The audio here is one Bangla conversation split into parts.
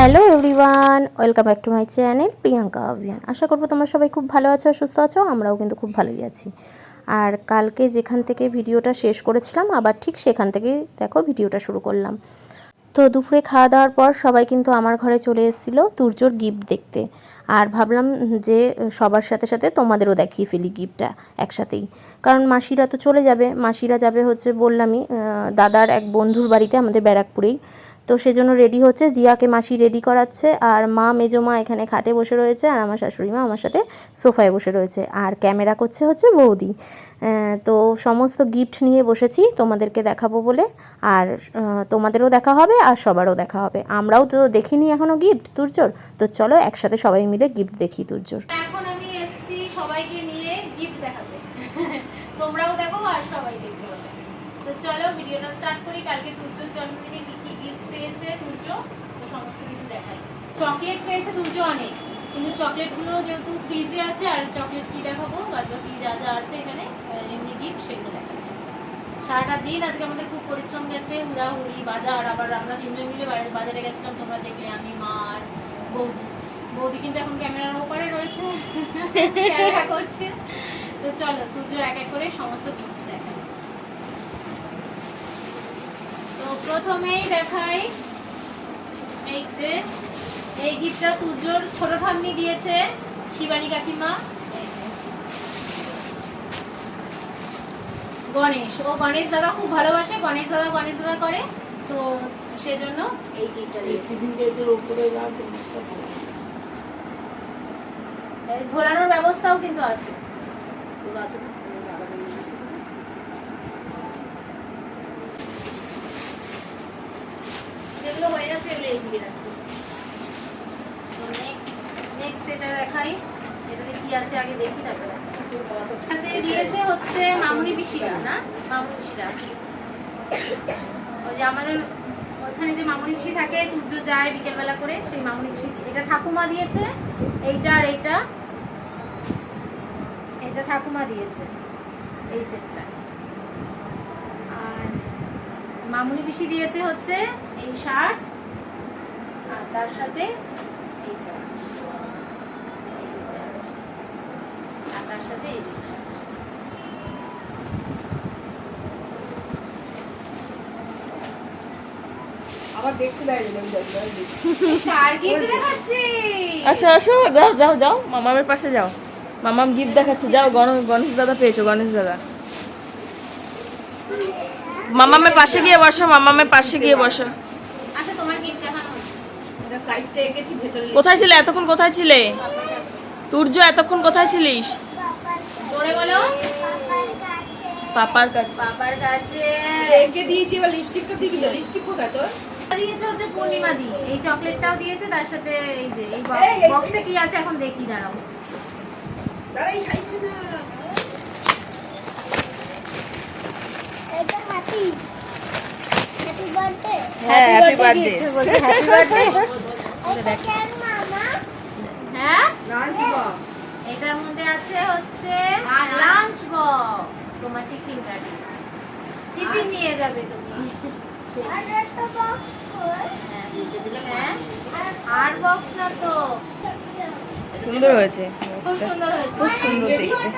Hello everyone, welcome back to my channel Priyanka Abhiyan. আশা করব তোমরা সবাই খুব ভালো আছো সুস্থ আছো, আমরাও কিন্তু খুব ভালোই আছি। আর কালকে যেখান থেকে ভিডিওটা শেষ করেছিলাম, আবার ঠিক সেখান থেকেই দেখো ভিডিওটা শুরু করলাম। তো দুপুরে খাওয়া দাওয়ার পর সবাই কিন্তু আমার ঘরে চলে এসেছিল তুর্যর গিফট দেখতে। আর ভাবলাম যে সবার সাথে সাথে তোমাদেরও দেখিয়ে ফেলি গিফটটা একসাথেই। কারণ মাসিরা তো চলে যাবে, মাসিরা যাবে হচ্ছে বললামই দাদার এক বন্ধুর বাড়িতে আমাদের ব্যারাকপুরেই। তো সেজন্য রেডি হচ্ছে। জিয়াকে মাসি রেডি করাচ্ছে। আর মা, মেজমা এখানে খাটে বসে রয়েছে। আর আমার শাশুড়ি মা আমার সাথে সোফায় বসে রয়েছে। আর ক্যামেরা করছে হচ্ছে বৌদি। তো সমস্ত গিফট নিয়ে বসেছি তোমাদেরকে দেখাবো বলে। আর তোমাদেরও দেখা হবে আর সবারও দেখা হবে। আমরাও তো দেখিনি এখনও গিফট তুর্জোর তো চলো একসাথে সবাই মিলে গিফট দেখি তুর্জোর তোমরাও দেখো আর সবাই পাবে তো চলো ভিডিওটা স্টার্ট করি। কালকে তুর্যর জন্মদিনে কি কি গিফট পেয়েছে তুর্য চকলেট পেয়েছে তুর্য অনেক, কিন্তু চকলেটগুলো যেহেতু ফ্রিজে আছে, আর চকলেট কি দেখাবো? বাদ বাকি যা যা আছে এখানে এমনি গিফট সেগুলো দেখাচ্ছি। সারাটা দিন আজকে আমাদের খুব পরিশ্রম গেছে, হুড়াহুড়ি, বাজার, আবার আমরা তিনজন মিলে বাজারে গেছিলাম, তোমরা দেখলে আমি, মা আর বৌদি। বৌদি কিন্তু এখন ক্যামেরার ওপারে রয়েছে করছে। তো চলো তুর্যর এক এক করে সমস্ত গিফট দেখাই। তো প্রথমেই দেখাই এই যে এই গিফটটা তুর্যর ছোট ঠাম্মি দিয়েছে শিবানী কাকিমা। গণেশ ও গণেশ দাদা খুব ভালোবাসে গণেশ দাদা গণেশ দাদা করে তো সেজন্য এই গিফটটা দিয়েছে। ঝোলানোর ব্যবস্থাও কিন্তু আছে। এগুলো এইদিকে রাখব নেক্সট নেক্সট এটা দেখাই। এটাতে কি আছে আগে দেখি, তারপরে দিয়েছে হচ্ছে মামুনি পিসিরা, না? মামুনি পিসিরা। ওই যে আমাদের ওখানে যে মামুনি পিসি থাকে, সূর্য যায় বিকেলবেলা করে, সেই মামুনি পিসি এটা ঠাকুমা দিয়েছে, এইটা আর এইটা এটা ঠাকুমা দিয়েছে, এই সেটটা। আর মামুনি পিসি দিয়েছে হচ্ছে এই শার্ট তার সাথে। আর তার এই? আসো আসো যাও যাও যাও মামামের পাশে যাও। মামাম গিফট দেখাচ্ছে যাও গণ- গণেশ দাদা পেয়েছ গণেশ দাদা। মামামের পাশে গিয়ে বসো মামামের পাশে গিয়ে বসো। আচ্ছা তোমার gift দেখানো কোথায় ছিলে? এতক্ষণ কোথায় ছিলে? তুর্য এতক্ষণ কোথায় ছিলিস? পাপার কাছে। বাবার কাছে। এঁকে দিয়েছি এবার লিপস্টিকটা দিবি তো? লিপস্টিক কোথায় তোর? দিয়েছে হচ্ছে পূর্ণিমা দি। এই চকলেটটাও দিয়েছে তার সাথে এই যে এই বক্সে কি আছে এখন দেখি দাঁড়াও। না। এটা হাতি। হ্যাঁ হ্যাপি বার্থডে হ্যাপি বার্থডে এটা কেন মামা? হ্যাঁ? লাঞ্চ বক্স এটার মধ্যে আছে হচ্ছে লাঞ্চ বক্স তোমার টিফিন গাড়ি টিফিন নিয়ে যাবে তুমি। আর বক্স কই হ্যাঁ আর বক্স না তো। সুন্দর হয়েছে খুব সুন্দর হয়েছে। খুব সুন্দর দেখতে।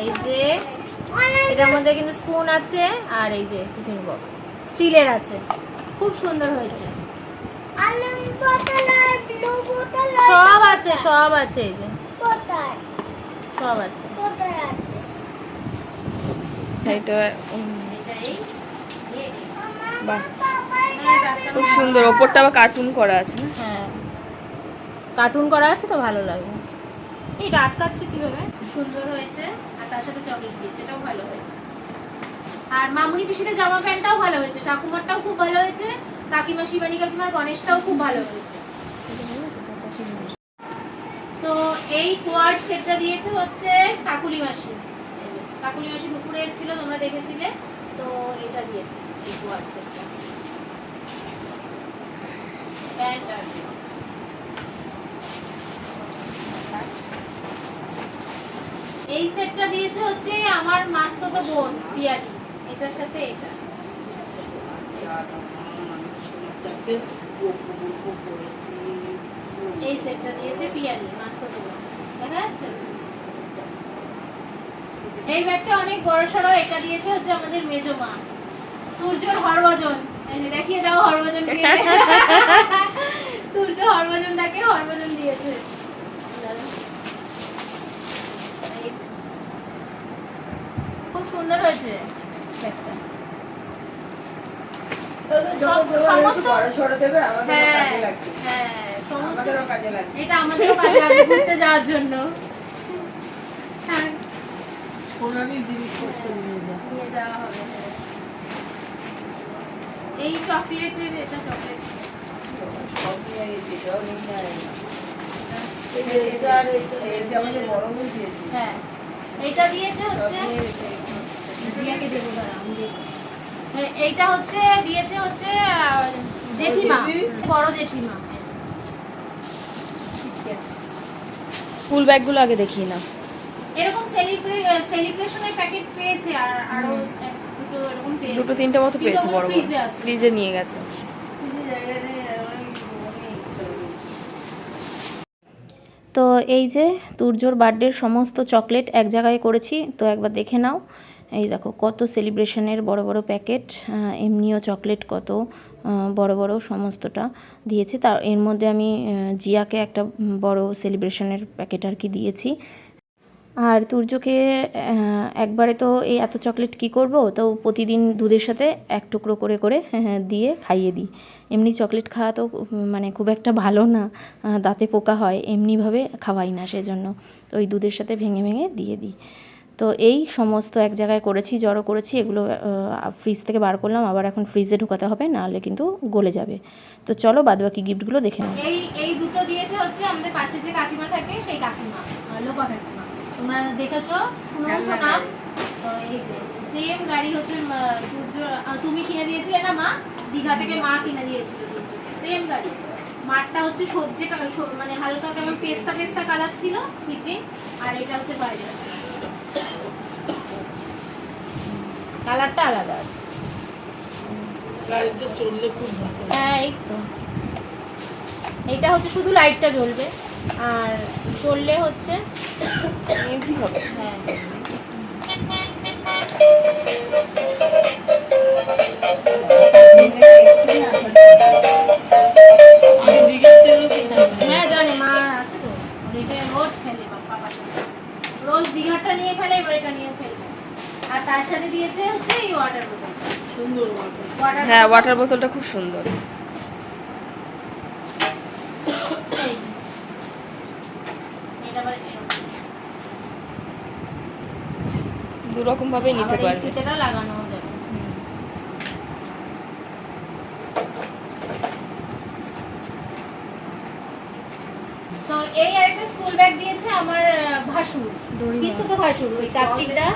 এই যে এটার মধ্যে কিন্তু স্পুন আছে আর এই যে টিফিন বক্স স্টিলের আছে। খুব সুন্দর হয়েছে। সব আছে সব আছে এই যে। সব আছে। এটা। বাহ। খুব সুন্দর। ওপরটা আবার কার্টুন করা আছে না? হ্যাঁ। কার্টুন করা আছে তো ভালো লাগবে এটা আটকাচ্ছে কীভাবে? সুন্দর হয়েছে। তার সাথে চকলেট দিয়েছে, এটাও ভালো হয়েছে। আর মামুনি পিসিতে জামা প্যান্টটাও ভালো হয়েছে, ঠাকুমারটাও খুব ভালো হয়েছে, কাকিমা শিবানী কাকিমার গণেশটাও খুব ভালো হয়েছে। তো এই কোয়ার্ড সেটটা দিয়েছে হচ্ছে কাকুলি মাসি। কাকুলি মাসি দুপুরে এসেছিল, তোমরা দেখেছিলে, তো এটা দিয়েছে এই কোয়ার্ড সেটটা প্যান্ট আর এই সেটটা দিয়েছে হচ্ছে আমার মাস্ততো বোন পিয়ারি এটার সাথে এটা। এই সেটটা দিয়েছে পিয়ারি পিয়ালি মাস্ত দেখা যাচ্ছে? এই ব্যাগটা অনেক বড় সড়ো এটা দিয়েছে হচ্ছে আমাদের মেজো মা। সূর্যর হরভজন। দেখিয়ে দাও হরভজন কে। সূর্য হরভজনটাকে হরভজন দিয়েছে দাঁড়াও। এই। খুব সুন্দর হয়েছে ব্যাগটা সমস্ত- বড় সড়ো দেবে আমাদের হ্যাঁ কাজে লাগবে হ্যাঁ সমস্ত আমাদেরও কাজে লাগবে। এটা আমাদেরও কাজে লাগবে ঘুরতে যাওয়ার জন্য। হ্যাঁ। নিয়ে যাওয়া হবে হ্যাঁ। এই চকলেটের এটা চকলেট। এটা এটা এটা দিয়েছে। হ্যাঁ। এটা হচ্ছে দিয়াকে দেবো দাঁড়া আমি দেখব। হ্যাঁ, এইটা হচ্ছে দিয়েছে হচ্ছে জেঠিমা বড় জেঠিমা। ফুল ব্যাগগুলো আগে দেখিয়ে না এরকম সেলিব্রেশনের প্যাকেট পেয়েছে আর আরও দুটো এরকম পেয়েছে। দুটো তিনটে মতো পেয়েছে বড় বড়। ফ্রিজে নিয়ে গেছে। তো এই যে তুর্যর বার্থডের সমস্ত চকলেট এক জায়গায় করেছি তো একবার দেখে নাও। এই দেখো কত সেলিব্রেশনের বড় বড় প্যাকেট এমনিও চকলেট কত বড় বড় সমস্তটা দিয়েছি। তার এর মধ্যে আমি জিয়াকে একটা বড় সেলিব্রেশনের প্যাকেট আর কি দিয়েছি। আর তুর্যকে একবারে তো এই এত চকলেট কি করব? তো প্রতিদিন দুধের সাথে এক টুকরো করে করে হ্যাঁ, দিয়ে খাইয়ে দিই। এমনি চকলেট খাওয়া তো মানে খুব একটা ভালো না দাঁতে পোকা হয় এমনিভাবে খাওয়াই না সেজন্য। তো ওই দুধের সাথে ভেঙে ভেঙে দিয়ে দিই। তো এই সমস্ত এক জায়গায় করেছি জড়ো করেছি এগুলো ফ্রিজ থেকে বার করলাম আবার এখন ফ্রিজে ঢুকাতে হবে নাহলে কিন্তু গলে যাবে। তো চলো বাদবাকি গিফটগুলো দেখে নাও। এই এই দুটো দিয়েছে হচ্ছে আমাদের পাশে যে কাকিমা থাকে সেই কাকিমা লোপা কাকিমা। তোমরা দেখেছ? শুনেছো না তো এই যে সেম গাড়ি হচ্ছে তুমি কিনে দিয়েছিলে না মা? দীঘা থেকে মা কিনে দিয়েছিল সেম গাড়ি। মাঠটা হচ্ছে সবজি মানে হালকা কেমন পেস্তা পেস্তা কালার ছিল সিটে আর এটা হচ্ছে বাইরে কালারটা আলাদা আছে। গাড়িটা চললে খুব ভালো হ্যাঁ। এই তো। এইটা হচ্ছে শুধু লাইটটা জ্বলবে। আর চললে হচ্ছে ইজি হবে। হ্যাঁ হ্যাঁ ওয়াটার বোতলটা খুব সুন্দর। এই যে। এটা আবার এরকম। দু রকম ভাবেই নিতে পারবে। লাগানো যাবে। তো এই আরেকটা স্কুল ব্যাগ দিয়েছে আমার ভাসুর। বিস্তুত ভাসুর ওই কার্তিকটা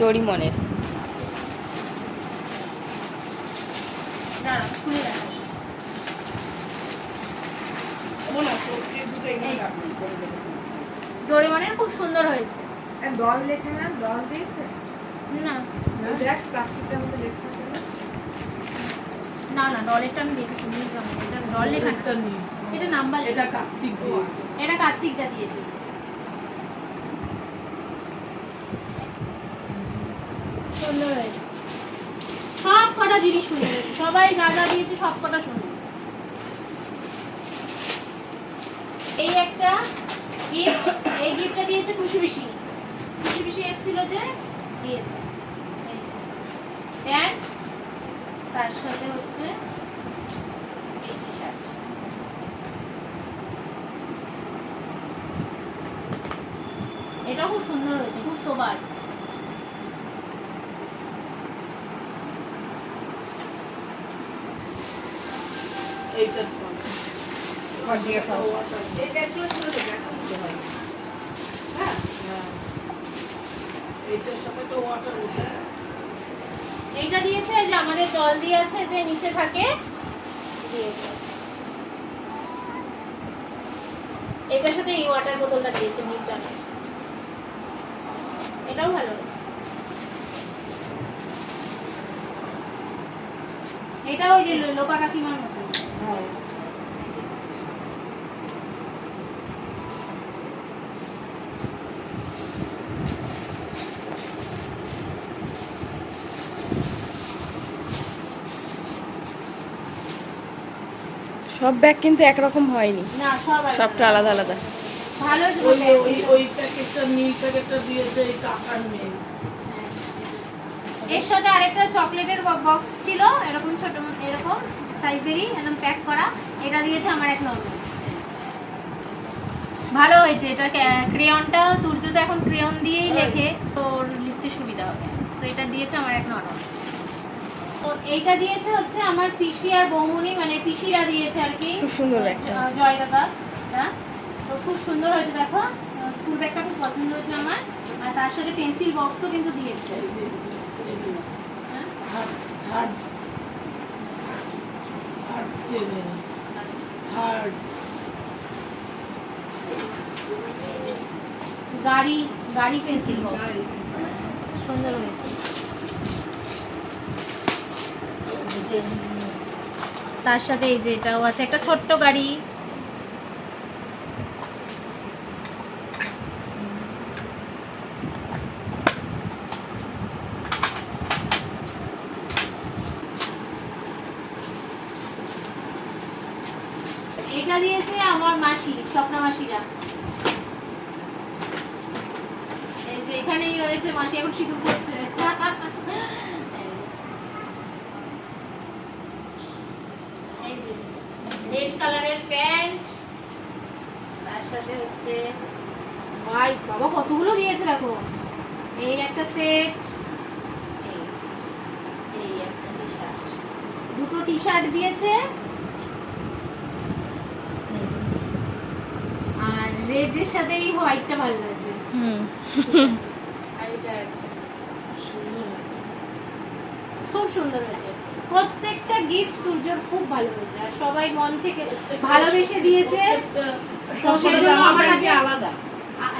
ডোরিমনের দাঁড়া খুলে দেখা। ডোরেমনের খুব সুন্দর হয়েছে। ডল লেখে না? ডল দিয়েছে? না। দেখ প্লাস্টিকটার মধ্যে লেখা আছে না? না না ডলেরটা আমি দেখেছি বুঝলাম না। এটা ডল লেখাটা এটা নাম্বার এটা কার্তিক এটা কার্তিকটা দিয়েছে। সুন্দর হয়েছে। কটা জিনিস হয়েছে সবাই যা দিয়েছে সব কটা সুন্দর এই একটা গিফট এই গিফটটা দিয়েছে খুশি পিসি। খুশি পিসি এসেছিল যে দিয়েছে। প্যান্ট তার সাথে হচ্ছে এই টি শার্ট এটাও খুব সুন্দর হয়েছে, খুব সোবার এইটা দিয়েছে যে আমাদের জল দিয়ে যে নিচে থাকে। এটার সাথে এই ওয়াটার বোতলটা দিয়েছে মিল্টনের এটাও ভালো এটা ওই যে লোপা কাকিমার মতো। হ্যাঁ। সব ব্যাগ কিন্তু একরকম হয়নি। না সব আলাদা। সবটা আলাদা আলাদা। ভালো ওই যে ওই ওই প্যাকেটটা নীল প্যাকেটটা দিয়েছে এই মেয়ে। এর সাথে আরেকটা চকলেটের বক্স ছিল এরকম ছোট এরকম সাইজেরই একদম প্যাক করা। এটা দিয়েছে আমার এক নর্মাল ভালো হয়েছে এটা ক্রেয়নটা তুর্য তো এখন ক্রেয়ন দিয়েই লেখে তোর লিখতে সুবিধা হবে। তো এটা দিয়েছে আমার এক নর্মাল এইটা দিয়েছে হচ্ছে আমার পিসি আর বৌমনি মানে পিসিরা দিয়েছে আর কি। খুব সুন্দর জ- জয় দাদা হ্যাঁ? তো খুব সুন্দর হয়েছে দেখো। স্কুল ব্যাগটা খুব পছন্দ হয়েছে আমার। আর তার সাথে পেন্সিল বক্সও কিন্তু দিয়েছে। হ্যাঁ? গাড়ি গাড়ি পেন্সিল বক্স সুন্দর হয়েছে। তার সাথে এই যে এটাও আছে, একটা ছোট্ট গাড়ি। এটা দিয়েছে আমার মাসি, স্বপ্না মাসিরা। এই যে এখানেই রয়েছে মাসি, এখন সিঁদুর করছে এই যে রেড কালারের প্যান্ট। তার সাথে হচ্ছে ভাই বাবা কতগুলো দিয়েছে দেখো? এই একটা সেট এই এই একটা টি শার্ট দুটো টি শার্ট দিয়েছে। আর রেডের সাথে এই হোয়াইটটা ভালো লাগছে। হুম। আর এটা খুব সুন্দর প্রত্যেকটা গিফট সূর্যর খুব ভালো হয়েছে। আর সবাই মন থেকে ভালোবেসে দিয়েছে। আমার কাছে আলাদা?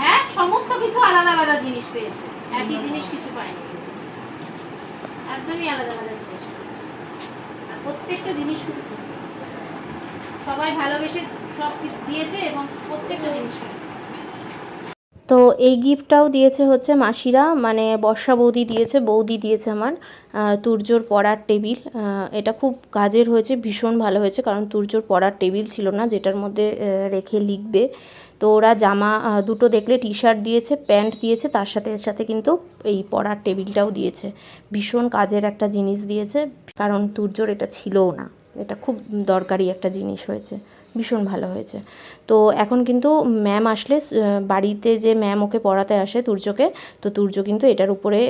হ্যাঁ সমস্ত কিছু আলাদা আলাদা জিনিস পেয়েছে। একই জিনিস কিছু পায়নি একদমই আলাদা আলাদা জিনিস পেয়েছে। আর প্রত্যেকটা জিনিস খুব সুন্দর। সবাই ভালোবেসে সব দিয়েছে এবং প্রত্যেকটা জিনিস পেয়েছে। তো এই গিফটটাও দিয়েছে হচ্ছে মাসিরা মানে বর্ষা বৌদি দিয়েছে বৌদি দিয়েছে আমার তুর্যর পড়ার টেবিল। এটা খুব কাজের হয়েছে, ভীষণ ভালো হয়েছে, কারণ তুর্যর পড়ার টেবিল ছিল না, যেটার মধ্যে রেখে লিখবে। তো ওরা জামা দুটো দেখলে টি শার্ট দিয়েছে, প্যান্ট দিয়েছে, তার সাথে সাথে কিন্তু এই পড়ার টেবিলটাও দিয়েছে। ভীষণ কাজের একটা জিনিস দিয়েছে, কারণ তুর্যর এটা ছিলও না। এটা খুব দরকারি একটা জিনিস হয়েছে। ভীষণ ভালো হয়েছে। তো এখন কিন্তু ম্যাম আসলে বাড়িতে যে ম্যাম ওকে পড়াতে আসে তুর্যকে তো তুর্য কিন্তু এটার উপরে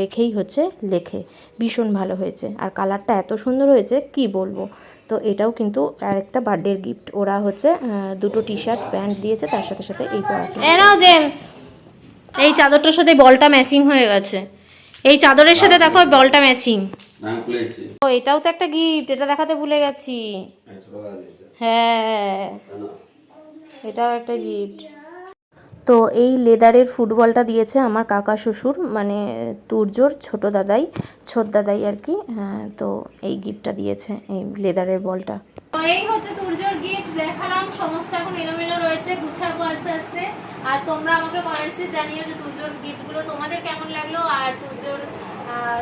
রেখেই হচ্ছে লেখে। ভীষণ ভালো হয়েছে। আর কালারটা এত সুন্দর হয়েছে কি বলব? তো এটাও কিন্তু আরেকটা বার্থডের গিফট ওরা হচ্ছে দুটো টি শার্ট প্যান্ট দিয়েছে তার সাথে সাথে এই জেমস এই চাদরটার সাথে বলটা ম্যাচিং হয়ে গেছে। এই চাদরের সাথে দেখো বলটা ম্যাচিং ও এটাও তো একটা গিফট এটা দেখাতে ভুলে গেছি। হ্যাঁ। এটাও একটা গিফট তো এই লেদারের ফুটবলটা দিয়েছে আমার কাকা শ্বশুর মানে তুর্যর ছোট দাদাই ছোট দাদাই আর কি। হ্যাঁ তো এই গিফটটা দিয়েছে এই লেদারের বলটা। তো এই হচ্ছে তুর্যর গিফট দেখালাম সমস্ত এখন এলোমেলো রয়েছে গুছাবো আস্তে আস্তে। আর তোমরা আমাকে কমেন্টসে জানিও যে তুর্যর গিফটগুলো তোমাদের কেমন লাগল আর তুর্যর আহ,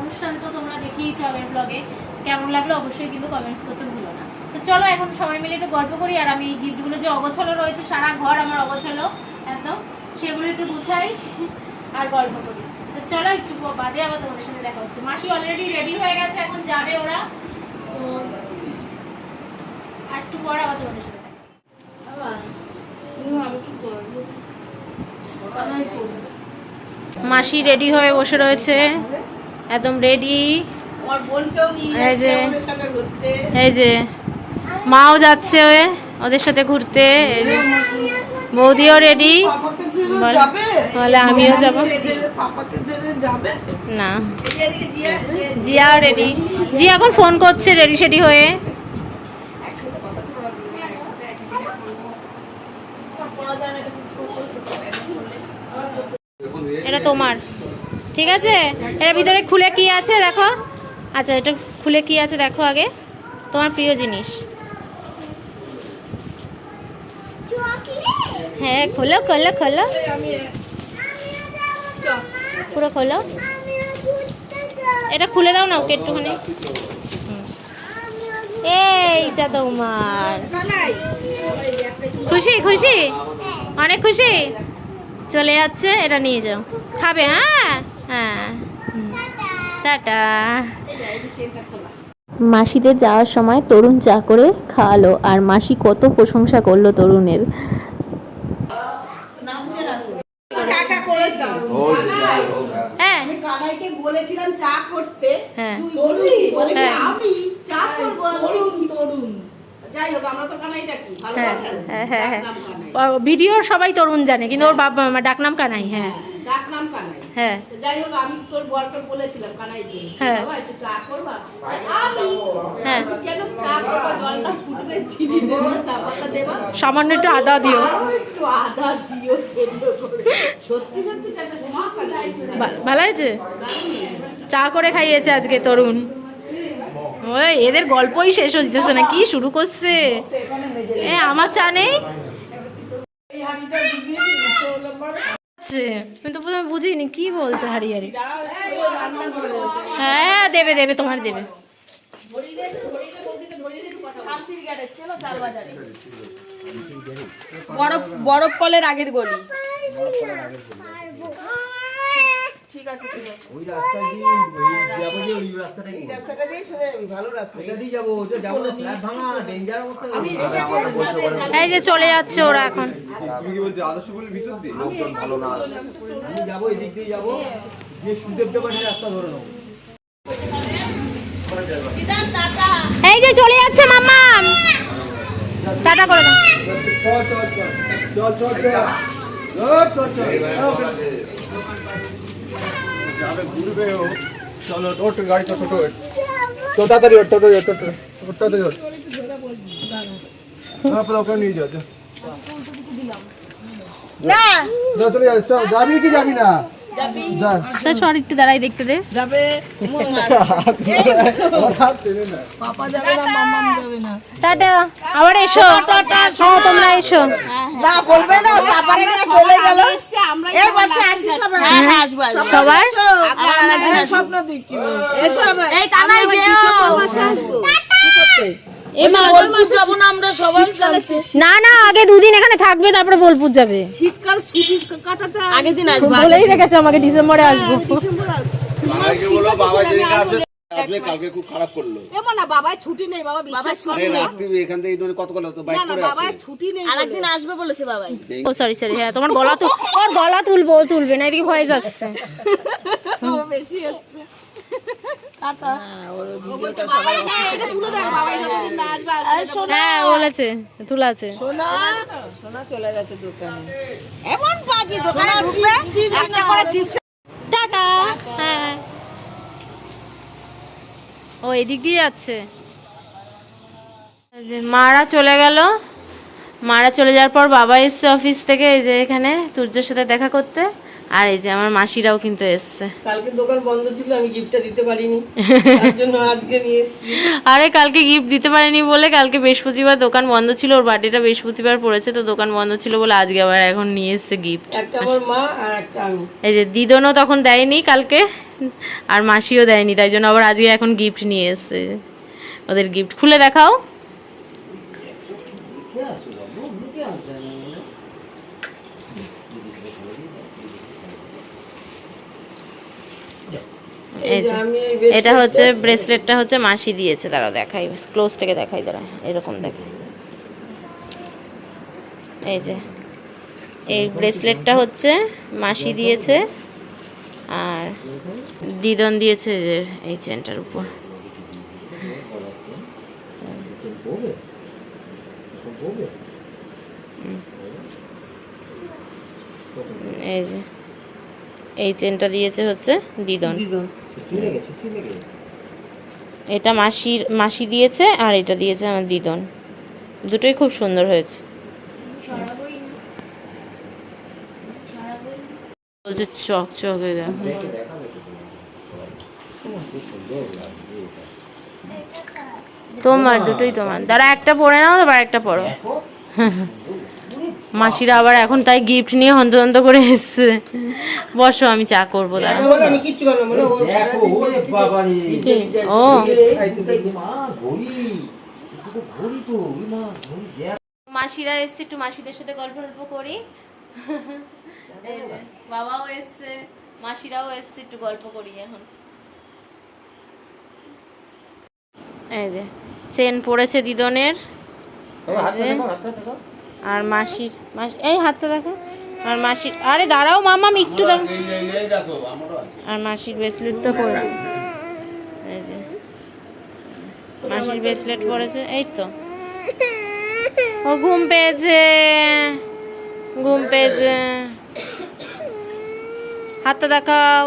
অনুষ্ঠান তো তোমরা দেখিয়েছো আগের ব্লগে কেমন লাগল অবশ্যই কিন্তু কমেন্টস করতে ভুলো না। তো চলো এখন সবাই মিলে একটু গল্প করি আর আমি এই গিফটগুলো যে অগোছালো রয়েছে সারা ঘর আমার অগোছালো একদম। সেগুলো একটু গুছাই আর গল্প করি। তো চলো একটু বাদে আবার তোমাদের সাথে দেখা হচ্ছে। মাসি অলরেডি রেডি হয়ে গেছে এখন যাবে ওরা। তো আর একটু পরে আবার তোমাদের সাথে দেখা আমি কি করব মাসি রেডি হয়ে বসে রয়েছে একদম রেডি এই যে- এই যে মাও যাচ্ছে ওদের সাথে ঘুরতে। বৌদিও রেডি বল। আমিও যাব। না। এদিকে জিয়া জিয়া- জিয়া রেডি জিয়া এখন ফোন করছে রেডি সেডি হয়ে। এটা তোমার। ঠিক আছে? এটার ভিতরে খুলে কি আছে দেখো? আচ্ছা এটা খুলে কি আছে দেখো আগে। তোমার প্রিয় জিনিস। হ্যাঁ খোলো খোলো খোলো। পুরো খোলো। এটা খুলে দাও না ওকে একটুখানি। এইটা তোমার খুশি খুশি? অনেক খুশি? চলে যাচ্ছে, এটা নিয়ে যাও। খাবে হ্যাঁ? হ্যাঁ। টাটা। মাসিদের যাওয়ার সময় তরুণ চা করে খাওয়ালো, আর মাসি কত প্রশংসা করল তরুণের চাটা করেছি ও যাই হোক, হ্যাঁ। আমি কানাইকে বলেছিলাম চা করতে। হ্যাঁ। তুই বললি বলে হ্যাঁ। আমি চা করব তরুণ তরুণ। যাই হোক আমরা তো কানাইটা কি? হ্যাঁ হ্যাঁ হ্যাঁ হ্যাঁ। ডাকনাম ভিডিওর সবাই তরুণ জানে কিন্তু ওর বাবা মা ডাকনাম কানাই হ্যাঁ। ডাকনাম কানাই। হ্যাঁ। যাই হোক আমি তোর বরকে বলেছিলাম কানাইকে হ্যাঁ। বাবা একটু চা করবা? আমি হ্যাঁ। কেন চা করবা? জলটা ফুটবে চিনি দেবো চা পাতা দেবা? সামান্য একটু আদা দিও। একটু আদা দিও সত্যি সত্যি চাটা মা কানাইছে ভা- ভালো হয়েছে? চা করে খাইয়েছে আজকে তরুণ। ওই এদের গল্পই শেষ হইতেছে না কি শুরু করছে? এ আমার চা নেই? আছে আমি তো প্রথমে বুঝিনি কি বলছে হারি হারি দিয়েছে হ্যাঁ দেবে দেবে তোমার দেবে। বরফ বরফ কলের আগের গলি। ঠিক আছে ঠিক আছে। ওই রাস্তা দিয়ে ওই যাব যে ওই রাস্তাটা কি রাস্তাটা দিয়ে সোজা যাবি ভালো রাস্তা। ওইটা দিয়ে যাব ওটা যাব না স্ল্যাব ভাঙা ডেঞ্জার অবস্থা এই যে চলে যাচ্ছে ওরা এখন। তুমি কি বলছো আদর্শগুলির ভিতর দিয়ে? লোকজন ভালো না। আমি যাব এদিক দিয়ে যাব। দিয়ে সুদেব দেবানের রাস্তা ধরে নেব। এই যে চলে যাচ্ছে মাম্মা। টাটা করে দাও। চল চল চল। চল চল চল। যাবে ঘুরবে ও চলো ওঠ গাড়ি তো ছোট। ওঠ তো তাড়াতাড়ি ওঠ টোটো ওঠ টোটো ওঠ। তাড়াতাড়ি ওঠ। হ্যাঁ পরে ওকে নিয়ে যাও না। চলে যাবি কি যাবি না? সর একটু দাঁড়াই দেখতে দে। যাবে? আমার হাত টেনে না পাপা যাবে না মাম্মাম যাবে না। টাটা। আবার এসো। হ্যাঁ তোমরা এসো। সবাই হ্যাঁ। স্বপ্ন দেখি। না না না আগে দুদিন এখানে থাকবে তারপরে বোলপুর যাবে। শীতকাল ছুটি কাটাতে আগের দিন আসব বলেই রেখেছে আমাকে ডিসেম্বরে আসব। বাবাকে বলো বাবা যেদিন আসবে আসবে কালকে খুব খারাপ করল। এমন না বাবার ছুটি নেই বাবা বিশ্বাস আরে রাত্রি এখান থেকে একটু কত করল তো বাইক করে বাবার ছুটি নেই আর আসবে বলেছে বাবাই ও সরি সরি হ্যাঁ তোমার গলা তো ওর গলা তুলবো তুলবে না এদিকে ভয়েস আসছে। বেশি আসছে। আসবে না। হ্যাঁ বলেছে তুলা আছে। এমন বাজে দোকানে ঢুকবে, একটা করে চিপস। টাটা। হ্যাঁ। ও এদিক দিয়ে যাচ্ছে। মারা চলে গেল। মারা চলে যাওয়ার পর বাবা এসছে অফিস থেকে এই যে এখানে তুর্যর সাথে দেখা করতে। আর এই যে আমার মাসিরাও কিন্তু এসছে। কালকে দোকান বন্ধ ছিল আমি গিফটটা দিতে পারিনি। তার জন্য আজকে নিয়ে এসেছি। আরে কালকে গিফট দিতে পারেনি বলে কালকে বৃহস্পতিবার দোকান বন্ধ ছিল ওর বার্থডেটা বৃহস্পতিবার পড়েছে তো দোকান বন্ধ ছিল বলে আজকে আবার এখন নিয়ে এসছে গিফট একটা আমার মা আর একটা আমি। এই যে দিদনও তখন দেয়নি কালকে আর মাসিও দেয়নি তাই জন্য আবার আজকে এখন গিফট নিয়ে এসছে। ওদের গিফট খুলে দেখাও এই যে, আমি এই এটা হচ্ছে ব্রেসলেটটা হচ্ছে মাসি দিয়েছে দাঁড়াও দেখাই ক্লোজ থেকে দেখাই দাঁড়া এরকম দেখাই এই যে এই ব্রেসলেটটা হচ্ছে মাসি দিয়েছে আর দিদন দিয়েছে এই চেনটার উপর। এই যে এই চেনটা দিয়েছে হচ্ছে দিদন। এটা মাসির মাসি দিয়েছে আর এটা দিয়েছে আমার দিদন। দুটোই খুব সুন্দর হয়েছে। বলছে চক চকে দেখো তোমার দুটোই তোমার। দাঁড়া একটা পরে নাও আবার একটা পরো। মাসিরা আবার এখন তাই গিফট নিয়ে হন্তদন্ত করে এসছে। বসো আমি চা করব দাঁড়া আমি কিচ্ছু করলাম না ও। মাসিরা এসছে একটু মাসিদের সাথে গল্প টল্প করি। বাবাও এসছে মাসিরাও এসছে একটু গল্প করি এখন। এই যে চেন পড়েছে দিদনের। বাবা, হাতটা দেখো হাতটা দেখো। আর মাসির মাসি এই হাতটা দেখো। আর মাসির আরে দাঁড়াও মামা একটু আর মাসির ব্রেসলেটটা পড়েছে এই যে। মাসির ব্রেসলেট পড়েছে এই তো। ও ঘুম পেয়েছে ঘুম পেয়েছে। হাতটা দেখাও।